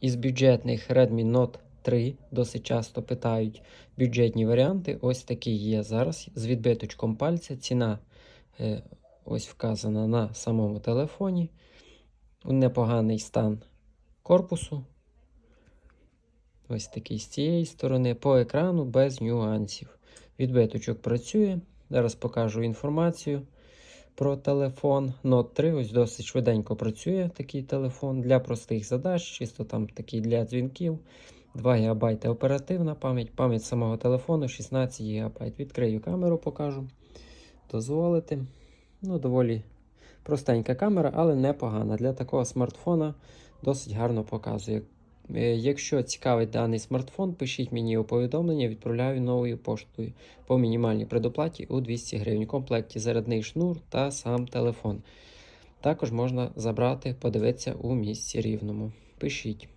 Із бюджетних Redmi Note 3 досить часто питають бюджетні варіанти. Ось такий є зараз з відбиточком пальця. Ціна е, ось вказана на самому телефоні. Непоганий стан корпусу. Ось такий з цієї сторони. По екрану без нюансів. Відбиточок працює. Зараз покажу інформацію про телефон. Note 3 ось досить швиденько працює такий телефон для простих задач, чисто там такий для дзвінків. 2 ГБ оперативна пам'ять, пам'ять самого телефону 16 ГБ. Відкрию камеру, покажу. Дозволити. Ну, доволі простенька камера, але непогана. Для такого смартфона досить гарно показує. Е, Якщо цікавить даний смартфон, пишіть мені у повідомлення, відправляю новою поштою по мінімальній предоплаті у 200 гривень. В комплекті зарядний шнур та сам телефон. Також можна забрати, подивитися у місці рівному. Пишіть.